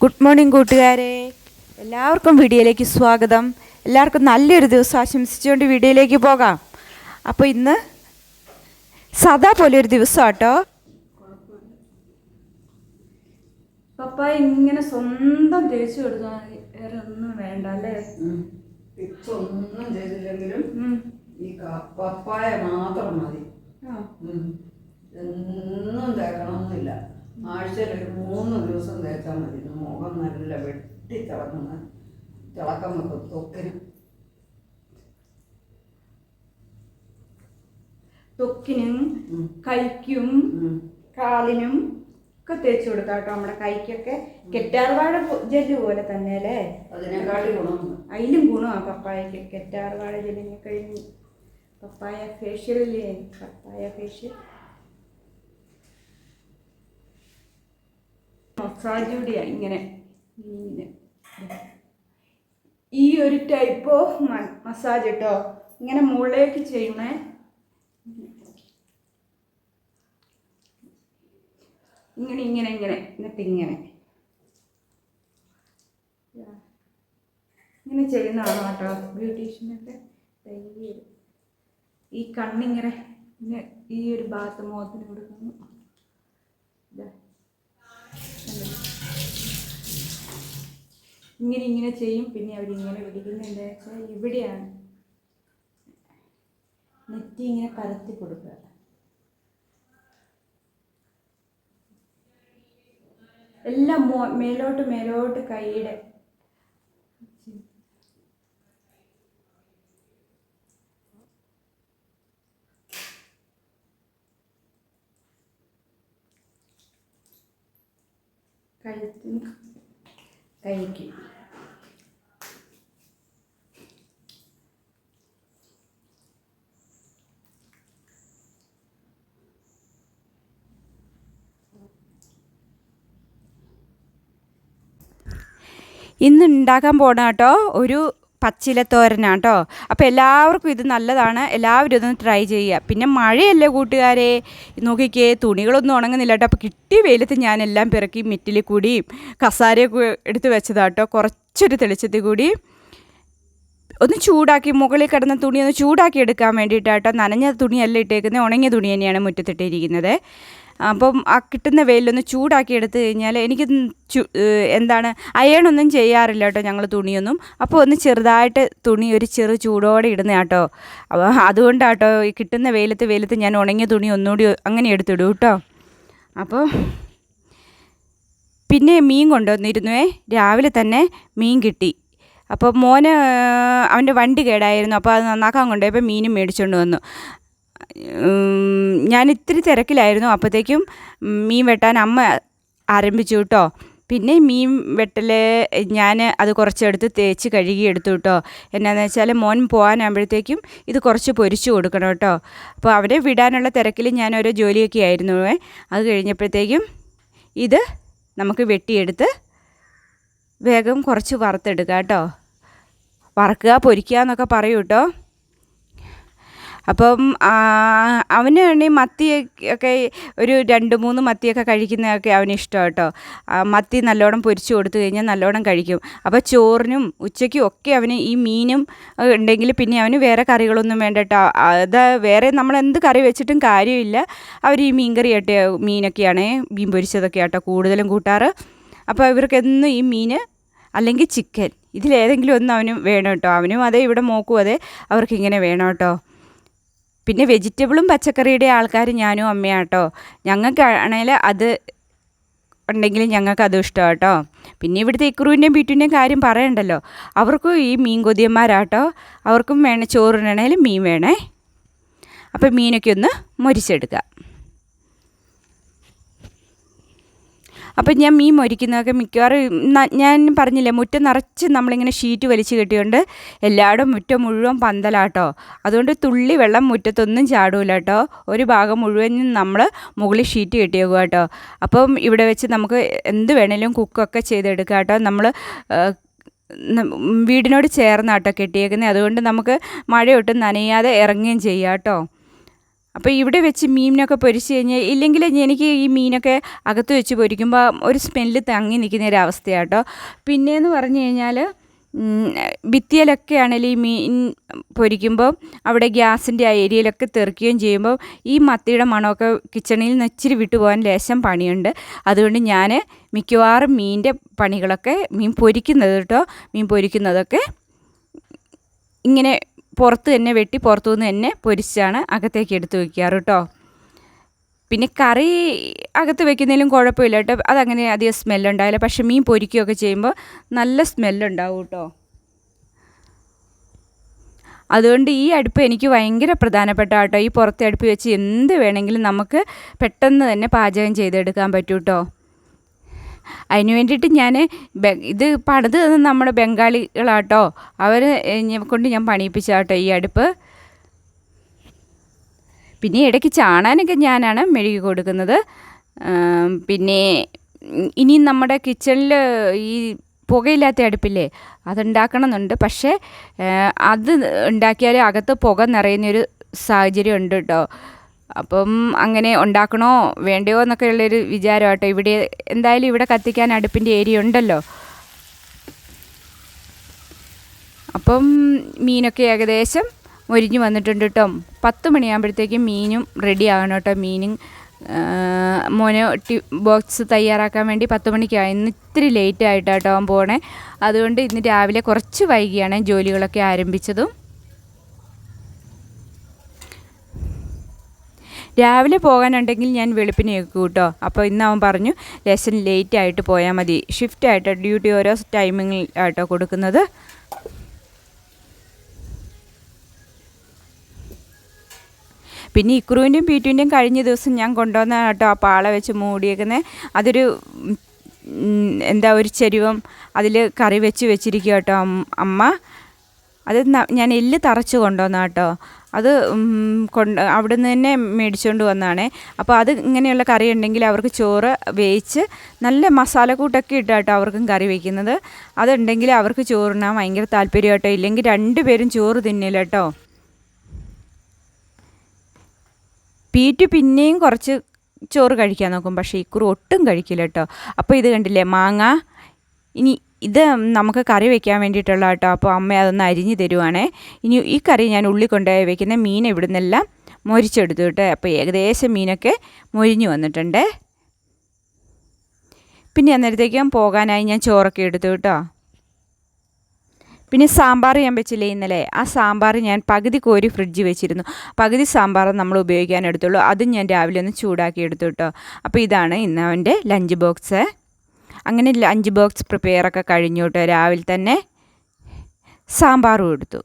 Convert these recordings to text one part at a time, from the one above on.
Good morning കൂട്ടുകാരെ. എല്ലാവർക്കും വീഡിയോയിലേക്ക് സ്വാഗതം. എല്ലാവർക്കും നല്ലൊരു ദിവസം ആശംസിച്ചുകൊണ്ട് വീഡിയോയിലേക്ക് പോകാം. അപ്പോൾ ഇന്ന് സദാ പോലെ ഒരു ദിവസം കേട്ടോ പപ്പ ഇങ്ങനെ സ്വന്തം തേച്ചു കൊടുക്കാൻ വേറെ ഒന്നും വേണ്ട അല്ലേ? ഇപ്പൊ ഒന്നും ചെയ്തില്ലെങ്കിലും ഈ പപ്പായ മാത്രം മതി. എന്നും തേക്കണമെന്നില്ല. ആഴ്ചയിൽ ഒരു മൂന്ന് ദിവസം തേച്ചാൽ മതി. മുഖം നല്ല വെട്ടി തിളങ്ങുന്ന തിളക്കം വെക്കും തൊക്കിനും. തൊക്കിനും കൈക്കും കാലിനും ഒക്കെ തേച്ച് കൊടുക്കാം കേട്ടോ നമ്മുടെ കൈക്കൊക്കെ. കെറ്റാർവാഴ ജെല്ല് പോലെ തന്നെ അല്ലേ അതിനെക്കാട്ടി ഗുണം അതിലും ഗുണമാണ് പപ്പായക്ക് കെറ്റാർവാഴ ജെല്ലിനെ കഴിഞ്ഞ് പപ്പായ ഫേഷ്യൽ ഇല്ലേ പപ്പായ ഫേഷ്യൽ മസാജ് ഇങ്ങനെ. ഇങ്ങനെ. ഈ ഒരു ടൈപ്പ് ഓഫ് മസാജ് കേട്ടോ ഇങ്ങനെ മുകളിലേക്ക് ചെയ്യണേ ഇങ്ങനെ ഇങ്ങനെ ഇങ്ങനെ. എന്നിട്ട് ഇങ്ങനെ. ഇങ്ങനെ ചെയ്യുന്നതാണ് കേട്ടോ ബ്യൂട്ടീഷ്യനൊക്കെ? ഈ കണ്ണിങ്ങനെ ഈ ഒരു ഭാഗത്ത് മുഖത്തിന് കൊടുക്കുന്നു. ഇതാ. ഇങ്ങനെ ഇങ്ങനെ ചെയ്യും പിന്നെ പിടിക്കുന്നത് എന്താ വെച്ചാൽ ഇവിടെയാണ് നെറ്റി ഇങ്ങനെ പരത്തി കൊടുക്കുക. എല്ലാം മോ മേലോട്ട് മേലോട്ട് കൈയുടെ കഴുത്തിന് കൈക്ക്. ഇന്ന് ഉണ്ടാക്കാൻ പോണ കേട്ടോ ഒരു പച്ചിലത്തോരനാണ് കേട്ടോ അപ്പോൾ എല്ലാവർക്കും ഇത് നല്ലതാണ്. എല്ലാവരും ഇതൊന്ന് ട്രൈ ചെയ്യുക. പിന്നെ മഴയല്ലേ കൂട്ടുകാരെ? നോക്കിക്കേ തുണികളൊന്നും ഉണങ്ങുന്നില്ല കേട്ടോ. അപ്പോൾ കിട്ടിയ വെയിലത്ത് ഞാനെല്ലാം പിറക്കി മിറ്റിൽ കൂടിയും കസാരയൊക്കെ എടുത്ത് വെച്ചതാണ് കേട്ടോ കുറച്ചൊരു തെളിച്ചത്തിൽ കൂടി ഒന്ന് ചൂടാക്കി മുകളിൽ കിടന്ന തുണി ഒന്ന് ചൂടാക്കി എടുക്കാൻ വേണ്ടിയിട്ടാട്ടോ നനഞ്ഞ തുണിയല്ല ഇട്ടേക്കുന്നത് ഉണങ്ങിയ തുണി തന്നെയാണ് മുറ്റത്തിട്ടിരിക്കുന്നത്. അപ്പം ആ കിട്ടുന്ന വെയിലൊന്ന് ചൂടാക്കി എടുത്തു കഴിഞ്ഞാൽ എനിക്ക് എന്താണ് അയണൊന്നും ചെയ്യാറില്ല കേട്ടോ ഞങ്ങൾ തുണിയൊന്നും. അപ്പോൾ ഒന്ന് ചെറുതായിട്ട് തുണി ഒരു ചെറു ചൂടോടെ ഇടുന്ന കേട്ടോ അപ്പോൾ അതുകൊണ്ടാട്ടോ ഈ കിട്ടുന്ന വെയിലത്ത് വെയിലത്ത് ഞാൻ ഉണങ്ങിയ തുണി ഒന്നുകൂടി അങ്ങനെ എടുത്തിടും കേട്ടോ. അപ്പോൾ പിന്നെ മീൻ കൊണ്ടുവന്നിരുന്നുവേ രാവിലെ തന്നെ മീൻ കിട്ടി. അപ്പോൾ മോന് അവന്റെ വണ്ടി കേടായിരുന്നു അപ്പോൾ അത് നന്നാക്കാൻ കൊണ്ടുപോയപ്പോൾ മീനും മേടിച്ചുകൊണ്ട് വന്നു. ഞാൻ ഇത്തിരി തിരക്കിലായിരുന്നു. അപ്പോഴത്തേക്കും മീൻ വെട്ടാൻ അമ്മ ആരംഭിച്ചു കേട്ടോ. പിന്നെ മീൻ വെട്ടൽ ഞാൻ അത് കുറച്ചെടുത്ത് തേച്ച് കഴുകി എടുത്തു കേട്ടോ. എന്നാന്ന് വെച്ചാൽ മോൻ പോകാനാകുമ്പോഴത്തേക്കും ഇത് കുറച്ച് പൊരിച്ചു കൊടുക്കണം കേട്ടോ. അപ്പോൾ അവരെ വിടാനുള്ള തിരക്കിൽ ഞാൻ ഓരോ ജോലിയൊക്കെ ആയിരുന്നു. അത് കഴിഞ്ഞപ്പോഴത്തേക്കും ഇത് നമുക്ക് വെട്ടിയെടുത്ത് വേഗം കുറച്ച് വറുത്തെടുക്കാം കേട്ടോ. വറക്കുക പൊരിക്കുക എന്നൊക്കെ പറയൂ കേട്ടോ. അപ്പം അവനാണെങ്കിൽ മത്തി ഒക്കെ ഒരു രണ്ട് മൂന്ന് മത്തിയൊക്കെ കഴിക്കുന്നതൊക്കെ അവന് ഇഷ്ടം കേട്ടോ. മത്തി നല്ലോണം പൊരിച്ചു കൊടുത്തു കഴിഞ്ഞാൽ നല്ലോണം കഴിക്കും. അപ്പോൾ ചോറിനും ഉച്ചയ്ക്കും ഒക്കെ അവന് ഈ മീനും ഉണ്ടെങ്കിൽ പിന്നെ അവന് വേറെ കറികളൊന്നും വേണ്ട കേട്ടോ. അത് വേറെ നമ്മൾ എന്ത് കറി വെച്ചിട്ടും കാര്യമില്ല. അവർ ഈ മീൻ കറി ആട്ടെ മീനൊക്കെയാണ് മീൻ പൊരിച്ചതൊക്കെ ആട്ടോ കൂടുതലും കൂട്ടാറ്. അപ്പോൾ ഇവർക്ക് എന്നും ഈ മീൻ അല്ലെങ്കിൽ ചിക്കൻ ഇതിലേതെങ്കിലും ഒന്ന് അവനും വേണം കേട്ടോ. അവനും അതെ ഇവിടെ മോക്കും അതെ അവർക്കിങ്ങനെ വേണം കേട്ടോ. പിന്നെ വെജിറ്റബിളും പച്ചക്കറിയുടെ ആൾക്കാർ ഞാനും അമ്മയാട്ടോ ഞങ്ങൾക്കാണെങ്കിൽ അത് ഉണ്ടെങ്കിൽ ഞങ്ങൾക്ക് അതും ഇഷ്ടമാണ് കേട്ടോ പിന്നെ ഇവിടുത്തെ ഇക്രൂവിന്റെയും ബീറ്റുവിന്റെയും കാര്യം പറയണ്ടല്ലോ. അവർക്കും ഈ മീൻ കൊതിയന്മാരാട്ടോ അവർക്കും വേണേ ചോറിനാണേലും മീൻ വേണേ. അപ്പോൾ മീനൊക്കെ ഒന്ന് മൊരിച്ചെടുക്കുക അപ്പം ഞാൻ മീൻ മൊരിക്കുന്നതൊക്കെ മിക്കവാറും ഞാൻ പറഞ്ഞില്ലേ മുറ്റം നിറച്ച് നമ്മളിങ്ങനെ ഷീറ്റ് വലിച്ചു കെട്ടിയുണ്ട് എല്ലായിടും മുറ്റം മുഴുവൻ പന്തലാട്ടോ. അതുകൊണ്ട് തുള്ളി വെള്ളം മുറ്റത്തൊന്നും ചാടൂല കേട്ടോ ഒരു ഭാഗം മുഴുവനും നമ്മൾ മുകളിൽ ഷീറ്റ് കെട്ടിയേക്കുക കേട്ടോ അപ്പം ഇവിടെ വെച്ച് നമുക്ക് എന്ത് വേണേലും കുക്കൊക്കെ ചെയ്തെടുക്കാം കേട്ടോ നമ്മൾ വീടിനോട് ചേർന്നാട്ടോ കെട്ടിയേക്കുന്നത് അതുകൊണ്ട് നമുക്ക് മഴയൊട്ടും നനയാതെ ഇറങ്ങുകയും ചെയ്യാം കേട്ടോ അപ്പോൾ ഇവിടെ വെച്ച് മീനിനൊക്കെ പൊരിച്ച് കഴിഞ്ഞാൽ ഇല്ലെങ്കിൽ എനിക്ക് ഈ മീനൊക്കെ അകത്ത് വെച്ച് പൊരിക്കുമ്പോൾ ഒരു സ്മെല്ല് തങ്ങി നിൽക്കുന്ന ഒരു അവസ്ഥയാട്ടോ. പിന്നെയെന്ന് പറഞ്ഞു കഴിഞ്ഞാൽ ഭിത്തിയിലൊക്കെ ആണെങ്കിൽ ഈ മീൻ പൊരിക്കുമ്പോൾ അവിടെ ഗ്യാസിന്റെ ആ ഏരിയയിലൊക്കെ തെറിക്കുകയും ചെയ്യുമ്പോൾ ഈ മത്തിയുടെ മണമൊക്കെ കിച്ചണിൽ നിന്ന് ഇച്ചിരി വിട്ടുപോകാൻ ലേശം പണിയുണ്ട്. അതുകൊണ്ട് ഞാൻ മിക്കവാറും മീനിന്റെ പണികളൊക്കെ മീൻ പൊരിക്കുന്നത് കേട്ടോ മീൻ പൊരിക്കുന്നതൊക്കെ ഇങ്ങനെ പുറത്ത് തന്നെ വെട്ടി പുറത്തു നിന്ന് തന്നെ പൊരിച്ചാണ് അകത്തേക്ക് എടുത്ത് വയ്ക്കാറ് കേട്ടോ പിന്നെ കറി അകത്ത് വെക്കുന്നതിലും കുഴപ്പമില്ല കേട്ടോ അതങ്ങനെ അധികം സ്മെല്ലുണ്ടാവില്ല. പക്ഷെ മീൻ പൊരിക്കുകയൊക്കെ ചെയ്യുമ്പോൾ നല്ല സ്മെല്ലുണ്ടാവും കേട്ടോ അതുകൊണ്ട് ഈ അടുപ്പ് എനിക്ക് ഭയങ്കര പ്രധാനപ്പെട്ട കേട്ടോ ഈ പുറത്തെ അടുപ്പ് വെച്ച് എന്ത് വേണമെങ്കിലും നമുക്ക് പെട്ടെന്ന് തന്നെ പാചകം ചെയ്തെടുക്കാൻ പറ്റൂ കേട്ടോ അതിന് വേണ്ടിയിട്ട് ഞാൻ ഇത് പണിത് നമ്മുടെ ബംഗാളികളാട്ടോ. അവർ കൊണ്ട് ഞാൻ പണിയിപ്പിച്ചാട്ടോ ഈ അടുപ്പ്. പിന്നെ ഇടയ്ക്ക് ചാണാനൊക്കെ ഞാനാണ് മെഴുകി കൊടുക്കുന്നത്. പിന്നെ ഇനി നമ്മുടെ കിച്ചണിൽ ഈ പുകയില്ലാത്ത അടുപ്പില്ലേ അതുണ്ടാക്കണമെന്നുണ്ട്. പക്ഷേ അത് ഉണ്ടാക്കിയാൽ അകത്ത് പുക നിറയുന്നൊരു സാഹചര്യം ഉണ്ട് കേട്ടോ അപ്പം അങ്ങനെ ഉണ്ടാക്കണോ വേണ്ടയോ എന്നൊക്കെ ഉള്ളൊരു വിചാരം കേട്ടോ ഇവിടെ എന്തായാലും ഇവിടെ കത്തിക്കാൻ അടുപ്പിന്റെ ഏരിയ ഉണ്ടല്ലോ. അപ്പം മീനൊക്കെ ഏകദേശം മൊരിഞ്ഞ് വന്നിട്ടുണ്ട് കേട്ടോ. പത്ത് മണിയാകുമ്പോഴത്തേക്കും മീനും റെഡി ആകണം കേട്ടോ. മീനും മോന് ടി ബോക്സ് തയ്യാറാക്കാൻ വേണ്ടി പത്ത് മണിക്കാണ് ഇന്ന് ഇത്തിരി ലേറ്റ് ആയിട്ടാട്ടോ പോണേ. അതുകൊണ്ട് ഇന്ന് രാവിലെ കുറച്ച് വൈകിയാണ് ജോലികളൊക്കെ ആരംഭിച്ചതും. രാവിലെ പോകാനുണ്ടെങ്കിൽ ഞാൻ വെളുപ്പിന് വെക്കും കേട്ടോ. അപ്പോൾ ഇന്ന് അവൻ പറഞ്ഞു ലെസൺ ലേറ്റ് ആയിട്ട് പോയാൽ മതി. ഷിഫ്റ്റ് ആയിട്ട് ഡ്യൂട്ടി ഓരോ ടൈമിങ്ങിൽ ആട്ടോ കൊടുക്കുന്നത്. പിന്നെ ഇക്രുവിന്റെയും പീറ്റുവിന്റെയും കഴിഞ്ഞ ദിവസം ഞാൻ കൊണ്ടുവന്ന കേട്ടോ ആ പാള വെച്ച് മൂടിയേക്കുന്നത് അതൊരു എന്താ ഒരു ചെരുവം അതിൽ കറി വെച്ച് വെച്ചിരിക്കുക കേട്ടോ അമ്മ. അത് ഞാൻ എല്ല് തറച്ച് കൊണ്ടുവന്ന കേട്ടോ. അത് കൊണ്ട് അവിടുന്ന് തന്നെ മേടിച്ചുകൊണ്ട് വന്നതാണേ അപ്പോൾ അത് ഇങ്ങനെയുള്ള കറി ഉണ്ടെങ്കിൽ അവർക്ക് ചോറ് വേവിച്ച് നല്ല മസാലക്കൂട്ടൊക്കെ ഇട്ട് കേട്ടോ അവർക്കും കറി വയ്ക്കുന്നത് അതുണ്ടെങ്കിൽ അവർക്ക് ചോറിനാൻ ഭയങ്കര താല്പര്യം കേട്ടോ. ഇല്ലെങ്കിൽ രണ്ടുപേരും ചോറ് തിന്നില്ല കേട്ടോ. പീറ്റു പിന്നെയും കുറച്ച് ചോറ് കഴിക്കാൻ നോക്കും. പക്ഷേ ഇക്കുറി ഒട്ടും കഴിക്കില്ല കേട്ടോ. അപ്പോൾ ഇത് കണ്ടില്ലേ? മാങ്ങ. ഇനി ഇത് നമുക്ക് കറി വെക്കാൻ വേണ്ടിയിട്ടുള്ള കേട്ടോ. അപ്പോൾ അമ്മ അതൊന്ന് അരിഞ്ഞ് തരുവാണേ. ഇനി ഈ കറി ഞാൻ ഉള്ളി കൊണ്ടുപോയി വെക്കുന്ന മീൻ ഇവിടെ നിന്നെല്ലാം മൊരിച്ചെടുത്തു കേട്ടോ. അപ്പോൾ ഏകദേശം മീനൊക്കെ മൊരിഞ്ഞു വന്നിട്ടുണ്ട്. പിന്നെ അന്നേരത്തേക്കും പോകാനായി ഞാൻ ചോറൊക്കെ എടുത്തു കേട്ടോ. പിന്നെ സാമ്പാർ ഞാൻ വെച്ചില്ലേ ഇന്നലെ? ആ സാമ്പാർ ഞാൻ പകുതി കോരി ഫ്രിഡ്ജിൽ വെച്ചിരുന്നു. പകുതി സാമ്പാർ നമ്മൾ ഉപയോഗിക്കാൻ എടുത്തുള്ളൂ. അതും ഞാൻ രാവിലെ ഒന്ന് ചൂടാക്കി എടുത്തു കേട്ടോ. അപ്പോൾ ഇതാണ് ഇന്ന് അവന്റെ ലഞ്ച് ബോക്സ്. അങ്ങനെ ലഞ്ച് ബോക്സ് പ്രിപ്പയർ ഒക്കെ കഴിഞ്ഞു കേട്ടോ രാവിലെ തന്നെ സാമ്പാറും എടുത്തു.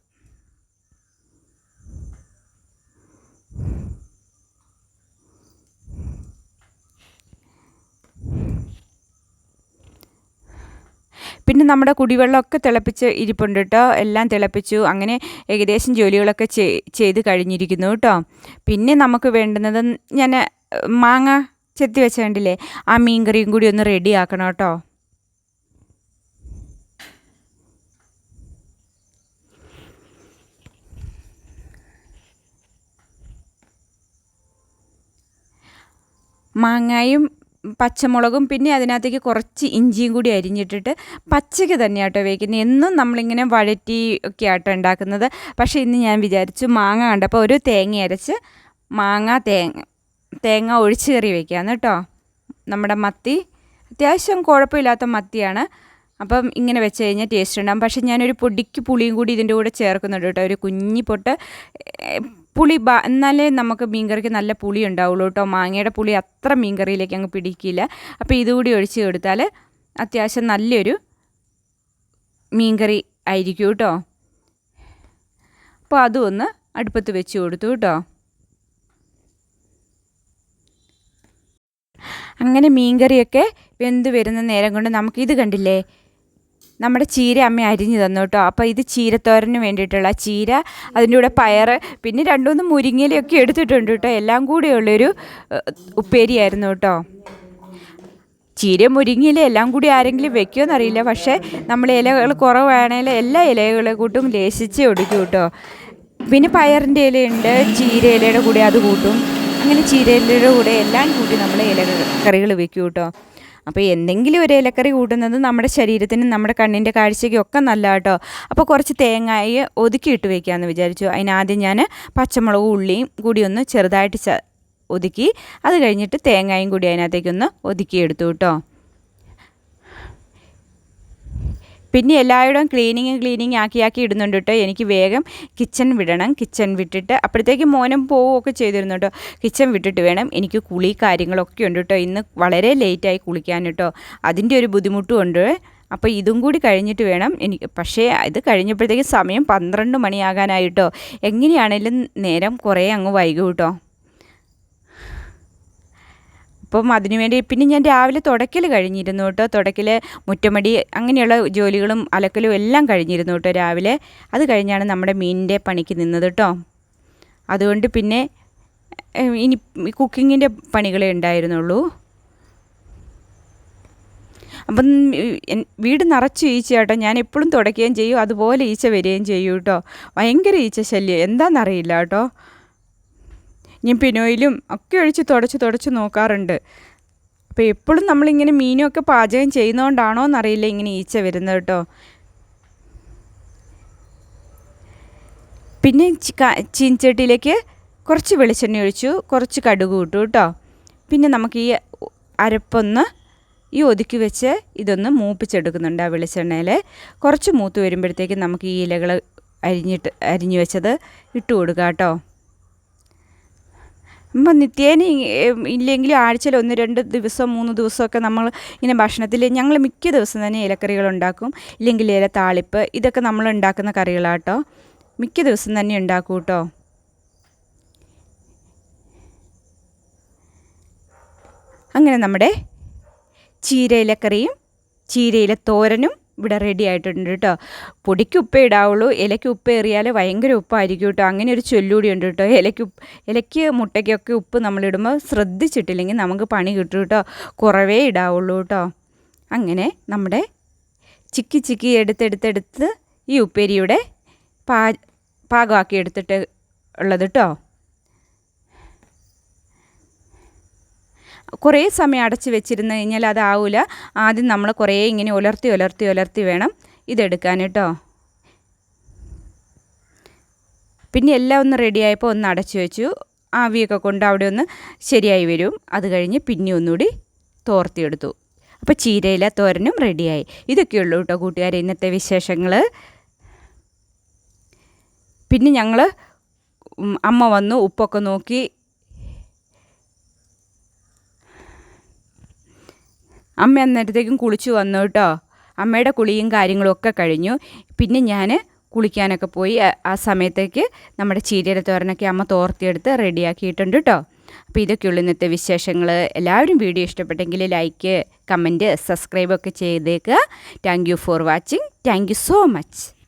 പിന്നെ നമ്മുടെ കുടിവെള്ളമൊക്കെ തിളപ്പിച്ച് ഇരിപ്പുണ്ട് കേട്ടോ. എല്ലാം തിളപ്പിച്ചു. അങ്ങനെ ഏകദേശം ജോലികളൊക്കെ ചെയ്- ചെയ്ത് കഴിഞ്ഞിരിക്കുന്നു കേട്ടോ. പിന്നെ നമുക്ക് വേണ്ടുന്നത് ഞാൻ മാങ്ങ ചെത്തി വെച്ച കണ്ടില്ലേ ആ മീൻ കറിയും കൂടി ഒന്ന് റെഡി ആക്കണം കേട്ടോ. മാങ്ങായും പച്ചമുളകും പിന്നെ അതിനകത്തേക്ക് കുറച്ച് ഇഞ്ചിയും കൂടി അരിഞ്ഞിട്ടിട്ട് പച്ചയ്ക്ക് തന്നെയാട്ടോ വേവിക്കുന്നത് എന്നും നമ്മളിങ്ങനെ വഴറ്റി ഒക്കെ ആട്ടോ ഉണ്ടാക്കുന്നത്. പക്ഷേ ഇന്ന് ഞാൻ വിചാരിച്ചു മാങ്ങ കണ്ടപ്പോൾ ഒരു തേങ്ങ അരച്ച് മാങ്ങ തേങ്ങ തേങ്ങ ഒഴിച്ച് കറി വെക്കാമെന്ന് കേട്ടോ. നമ്മുടെ മത്തി. അത്യാവശ്യം കുഴപ്പമില്ലാത്ത മത്തിയാണ്. അപ്പം ഇങ്ങനെ വെച്ച് കഴിഞ്ഞാൽ ടേസ്റ്റ് ഉണ്ടാകും പക്ഷേ ഞാനൊരു പൊടിക്ക് പുളിയും കൂടി ഇതിന്റെ കൂടെ ചേർക്കുന്നുണ്ട് കേട്ടോ. ഒരു കുഞ്ഞി പൊട്ട്. പുളി ബ എന്നാലേ നമുക്ക് മീൻകറിക്ക് നല്ല പുളി ഉണ്ടാവുള്ളൂ കേട്ടോ. മാങ്ങയുടെ പുളി അത്ര മീൻകറിയിലേക്ക് അങ്ങ് പിടിക്കില്ല. അപ്പോൾ ഇതുകൂടി ഒഴിച്ച് കൊടുത്താൽ അത്യാവശ്യം നല്ലൊരു മീൻകറി ആയിരിക്കും കേട്ടോ. അപ്പോൾ അതും ഒന്ന് അടുപ്പത്ത് വെച്ച് കൊടുത്തു കേട്ടോ. അങ്ങനെ മീൻകറിയൊക്കെ വെന്ത് വരുന്ന നേരം കൊണ്ട് നമുക്കിത് കണ്ടില്ലേ? നമ്മുടെ ചീര അമ്മ അരിഞ്ഞു തന്നു കേട്ടോ. അപ്പോൾ ഇത് ചീരത്തോരന് വേണ്ടിയിട്ടുള്ള ചീര അതിന്റെ കൂടെ പയർ പിന്നെ രണ്ടുമൂന്ന് മുരിങ്ങയിലൊക്കെ എടുത്തിട്ടുണ്ട് കേട്ടോ. എല്ലാം കൂടെയുള്ളൊരു ഉപ്പേരിയായിരുന്നു കേട്ടോ. ചീര മുരിങ്ങയില എല്ലാം കൂടി ആരെങ്കിലും വെക്കുമോ അറിയില്ല പക്ഷേ നമ്മൾ ഇലകൾ കുറവാണെങ്കിൽ എല്ലാ ഇലകളെ കൂട്ടും ലേശിച്ച് ഒടിക്കും കേട്ടോ. പിന്നെ പയറിന്റെ ഇലയുണ്ട് ചീര ഇലയുടെ കൂടെ അത് കൂട്ടും. അങ്ങനെ ചീര കൂടെ എല്ലാം കൂട്ടി നമ്മൾ ഇലക്കറികൾ കറികൾ വെക്കും കേട്ടോ. അപ്പോൾ എന്തെങ്കിലും ഒരു ഇലക്കറി കൂട്ടുന്നത് നമ്മുടെ ശരീരത്തിനും നമ്മുടെ കണ്ണിന്റെ കാഴ്ചയ്ക്കും ഒക്കെ നല്ല കേട്ടോ. അപ്പോൾ കുറച്ച് തേങ്ങായി ഒതുക്കിയിട്ട് വെക്കാമെന്ന് വിചാരിച്ചു. അതിനാദ്യം ഞാൻ പച്ചമുളകും ഉള്ളിയും കൂടി ഒന്ന് ചെറുതായിട്ട് ഒതുക്കി അത് കഴിഞ്ഞിട്ട് തേങ്ങയും കൂടി അതിനകത്തേക്കൊന്ന് ഒതുക്കിയെടുത്തു കേട്ടോ. പിന്നെ എല്ലായിടവും ക്ലീനിങ് ക്ലീനിങ് ആക്കി ആക്കി ഇടുന്നുണ്ട് കേട്ടോ. എനിക്ക് വേഗം കിച്ചൺ വിടണം. കിച്ചൺ വിട്ടിട്ട് അപ്പോഴത്തേക്ക് മോനും പോവുകയൊക്കെ ചെയ്തിരുന്നു കേട്ടോ. കിച്ചൺ വിട്ടിട്ട് വേണം. എനിക്ക് കുളി കാര്യങ്ങളൊക്കെ ഉണ്ട് കേട്ടോ. ഇന്ന് വളരെ ലേറ്റായി കുളിക്കാൻ കേട്ടോ. അതിന്റെ ഒരു ബുദ്ധിമുട്ടും ഉണ്ട്. അപ്പോൾ ഇതും കൂടി കഴിഞ്ഞിട്ട് വേണം. എനിക്ക് പക്ഷേ ഇത് കഴിഞ്ഞപ്പോഴത്തേക്ക് സമയം പന്ത്രണ്ട് മണിയാകാനായിട്ടോ എങ്ങനെയാണേലും നേരം കുറേ അങ്ങ് വൈകും കേട്ടോ. അപ്പം അതിനുവേണ്ടി പിന്നെ ഞാൻ രാവിലെ തുടക്കൽ കഴിഞ്ഞിരുന്നു കേട്ടോ. തുടക്കൽ മുറ്റമടി അങ്ങനെയുള്ള ജോലികളും അലക്കലും എല്ലാം കഴിഞ്ഞിരുന്നു കേട്ടോ രാവിലെ. അത് കഴിഞ്ഞാണ് നമ്മുടെ മീനിന്റെ പണിക്ക് നിന്നത് കേട്ടോ. അതുകൊണ്ട് പിന്നെ ഇനി കുക്കിങ്ങിന്റെ പണികളേ ഉണ്ടായിരുന്നുള്ളൂ. അപ്പം വീട് നിറച്ച് ഈച്ച കേട്ടോ. ഞാൻ എപ്പോഴും തുടയ്ക്കുകയും ചെയ്യും അതുപോലെ ഈച്ച വരികയും ചെയ്യും കേട്ടോ. ഭയങ്കര ഈച്ച ശല്യം എന്താണെന്നറിയില്ല കേട്ടോ. ഞാൻ പിനോയിലും ഒക്കെ ഒഴിച്ച് തുടച്ച് തുടച്ച് നോക്കാറുണ്ട്. അപ്പോൾ എപ്പോഴും നമ്മളിങ്ങനെ മീനുമൊക്കെ പാചകം ചെയ്യുന്നതുകൊണ്ടാണോ എന്നറിയില്ല ഇങ്ങനെ ഈച്ച വരുന്നത് കേട്ടോ. പിന്നെ ചീഞ്ചട്ടിയിലേക്ക് കുറച്ച് വെളിച്ചെണ്ണ ഒഴിച്ചു കുറച്ച് കടുക് ഇട്ടു കേട്ടോ. പിന്നെ നമുക്ക് ഈ അരപ്പൊന്ന് ഈ ഒതുക്കി വെച്ച് ഇതൊന്ന് മൂപ്പിച്ചെടുക്കുന്നുണ്ട് ആ വെളിച്ചെണ്ണയിൽ കുറച്ച് മൂത്ത് വരുമ്പോഴത്തേക്ക് നമുക്ക് ഈ ഇലകൾ അരിഞ്ഞിട്ട് അരിഞ്ഞു വെച്ചത് ഇട്ട് കൊടുക്കാം കേട്ടോ. അപ്പം നിത്യേന ഇല്ലെങ്കിൽ ആഴ്ചയിൽ ഒന്ന് രണ്ട് ദിവസം മൂന്ന് ദിവസമൊക്കെ നമ്മൾ ഇങ്ങനെ ഭക്ഷണത്തിൽ ഞങ്ങൾ മിക്ക ദിവസം തന്നെ ഇലക്കറികൾ ഉണ്ടാക്കും. ഇല്ലെങ്കിൽ ഇല താളിപ്പ് ഇതൊക്കെ നമ്മൾ ഉണ്ടാക്കുന്ന കറികളാട്ടോ. മിക്ക ദിവസം തന്നെ ഉണ്ടാക്കും കേട്ടോ. അങ്ങനെ നമ്മുടെ ചീരയിലക്കറിയും ചീരയിലെ തോരനും ഇവിടെ റെഡി ആയിട്ടുണ്ട് കേട്ടോ. പൊടിക്ക് ഉപ്പേ ഇടാവുള്ളൂ ഇലയ്ക്ക് ഉപ്പ് ഏറിയാൽ ഭയങ്കര ഉപ്പായിരിക്കും കേട്ടോ. അങ്ങനെ ഒരു ചൊല്ലുകൂടി ഉണ്ട് കേട്ടോ. ഇലയ്ക്ക് ഇലയ്ക്ക് മുട്ടയ്ക്കൊക്കെ ഉപ്പ് നമ്മളിടുമ്പോൾ ശ്രദ്ധിച്ചിട്ടില്ലെങ്കിൽ നമുക്ക് പണി കിട്ടും കേട്ടോ. കുറവേ ഇടാവുള്ളൂ കേട്ടോ. അങ്ങനെ നമ്മുടെ ചിക്കി ചിക്കി എടുത്തെടുത്തെടുത്ത് ഈ ഉപ്പേരിയുടെ പാ പാകമാക്കി എടുത്തിട്ട് ഉള്ളത് കേട്ടോ. കുറേ സമയം അടച്ച് വെച്ചിരുന്ന് കഴിഞ്ഞാൽ അതാവില്ല ആദ്യം നമ്മൾ കുറേ ഇങ്ങനെ ഉലർത്തി ഉലർത്തി ഉലർത്തി വേണം ഇതെടുക്കാൻ കേട്ടോ. പിന്നെ എല്ലാം ഒന്ന് റെഡിയായപ്പോൾ ഒന്ന് അടച്ചു വെച്ചു. ആവിയൊക്കെ കൊണ്ട് അവിടെ ഒന്ന് ശരിയായി വരും. അത് കഴിഞ്ഞ് പിന്നെ ഒന്നുകൂടി തോർത്തിയെടുത്തു. അപ്പോൾ ചീരയില തോരനും റെഡിയായി ഇതൊക്കെയുള്ളൂ കേട്ടോ കൂട്ടുകാരെ ഇന്നത്തെ വിശേഷങ്ങൾ. പിന്നെ ഞങ്ങൾ അമ്മ വന്നു ഉപ്പൊക്കെ നോക്കി അമ്മ അന്നേരത്തേക്കും കുളിച്ചു വന്നു കേട്ടോ. അമ്മയുടെ കുളിയും കാര്യങ്ങളും ഒക്കെ കഴിഞ്ഞു. പിന്നെ ഞാൻ കുളിക്കാനൊക്കെ പോയി. ആ- സമയത്തേക്ക് നമ്മുടെ ചീരയുടെ തോരനൊക്കെ അമ്മ തോർത്തിയെടുത്ത് റെഡിയാക്കിയിട്ടുണ്ട് കേട്ടോ. അപ്പോൾ ഇതൊക്കെയുള്ള ഇന്നത്തെ വിശേഷങ്ങൾ എല്ലാവരും വീഡിയോ ഇഷ്ടപ്പെട്ടെങ്കിൽ ലൈക്ക് കമന്റ് സബ്സ്ക്രൈബ് ഒക്കെ ചെയ്തേക്കുക. Thank you for watching thank you so much